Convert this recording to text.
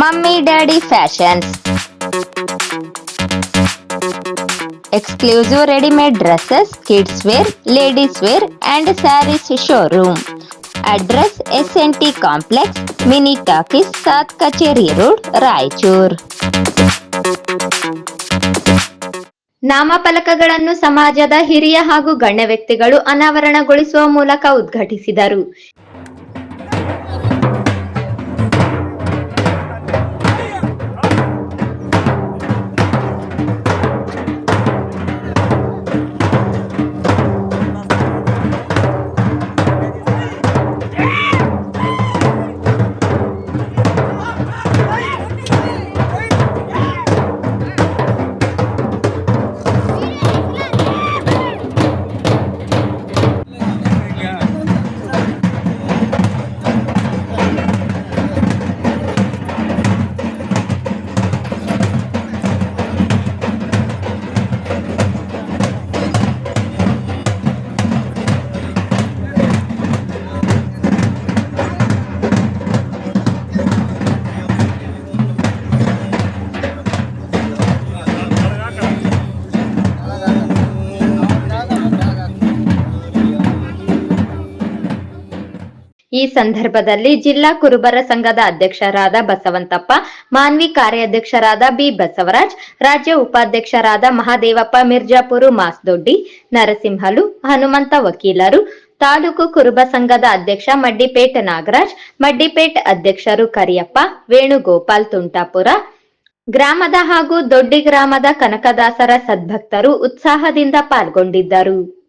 Mummy, daddy, fashions. Exclusive readymade dresses kids wear ladies wear and saris showroom address S N T complex mini talkies ಸಾತ್ ಕಚೇರಿ road Raichur ನಾಮಫಲಕಗಳನ್ನು ಸಮಾಜದ ಹಿರಿಯ ಹಾಗೂ ಗಣ್ಯ ವ್ಯಕ್ತಿಗಳು ಅನಾವರಣಗೊಳಿಸುವ ಮೂಲಕ ಉದ್ಘಾಟಿಸಿದರು. ಈ ಸಂದರ್ಭದಲ್ಲಿ ಜಿಲ್ಲಾ ಕುರುಬರ ಸಂಘದ ಅಧ್ಯಕ್ಷರಾದ ಬಸವಂತಪ್ಪ, ಮಾನ್ವಿ ಕಾರ್ಯಾಧ್ಯಕ್ಷರಾದ ಬಿ ಬಸವರಾಜ್, ರಾಜ್ಯ ಉಪಾಧ್ಯಕ್ಷರಾದ ಮಹಾದೇವಪ್ಪ ಮಿರ್ಜಾಪುರು ಮಾಸ್ದೊಡ್ಡಿ, ನರಸಿಂಹಲು, ಹನುಮಂತ ವಕೀಲರು, ತಾಲೂಕು ಕುರುಬ ಸಂಘದ ಅಧ್ಯಕ್ಷ ಮಡ್ಡಿಪೇಟ್ ನಾಗರಾಜ್, ಮಡ್ಡಿಪೇಟ್ ಅಧ್ಯಕ್ಷರು ಕರಿಯಪ್ಪ, ವೇಣುಗೋಪಾಲ್ ತುಂಟಾಪುರ, ಗ್ರಾಮದ ಹಾಗೂ ದೊಡ್ಡಿ ಗ್ರಾಮದ ಕನಕದಾಸರ ಸದ್ಭಕ್ತರು ಉತ್ಸಾಹದಿಂದ ಪಾಲ್ಗೊಂಡಿದ್ದರು.